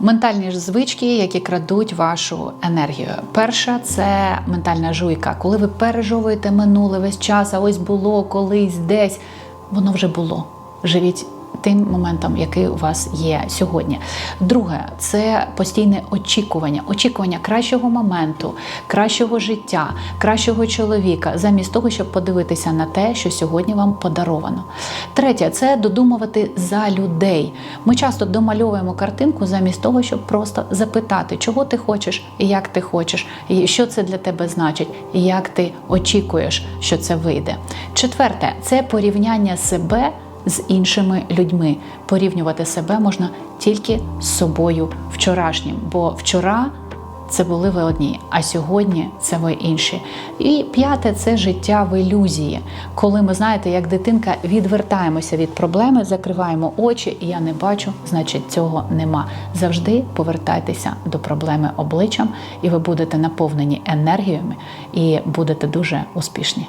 Ментальні ж звички, які крадуть вашу енергію. Перша це ментальна жуйка. Коли ви пережовуєте минуле весь час, а ось було колись десь, воно вже було. Живіть тим моментом, який у вас є сьогодні. Друге, це постійне очікування, очікування кращого моменту, кращого життя, кращого чоловіка, замість того, щоб подивитися на те, що сьогодні вам подаровано. Третє це додумувати за людей. Ми часто домальовуємо картинку замість того, щоб просто запитати, чого ти хочеш, як ти хочеш, і що це для тебе значить, як ти очікуєш, що це вийде. Четверте це порівняння себе з іншими людьми. Порівнювати себе можна тільки з собою вчорашнім, бо вчора це були ви одні, а сьогодні це ви інші. І п'яте це життя в ілюзії, коли ми знаєте, як дитинка відвертаємося від проблеми, закриваємо очі, і я не бачу, значить цього нема. Завжди повертайтеся до проблеми обличчям, і ви будете наповнені енергіями і будете дуже успішні.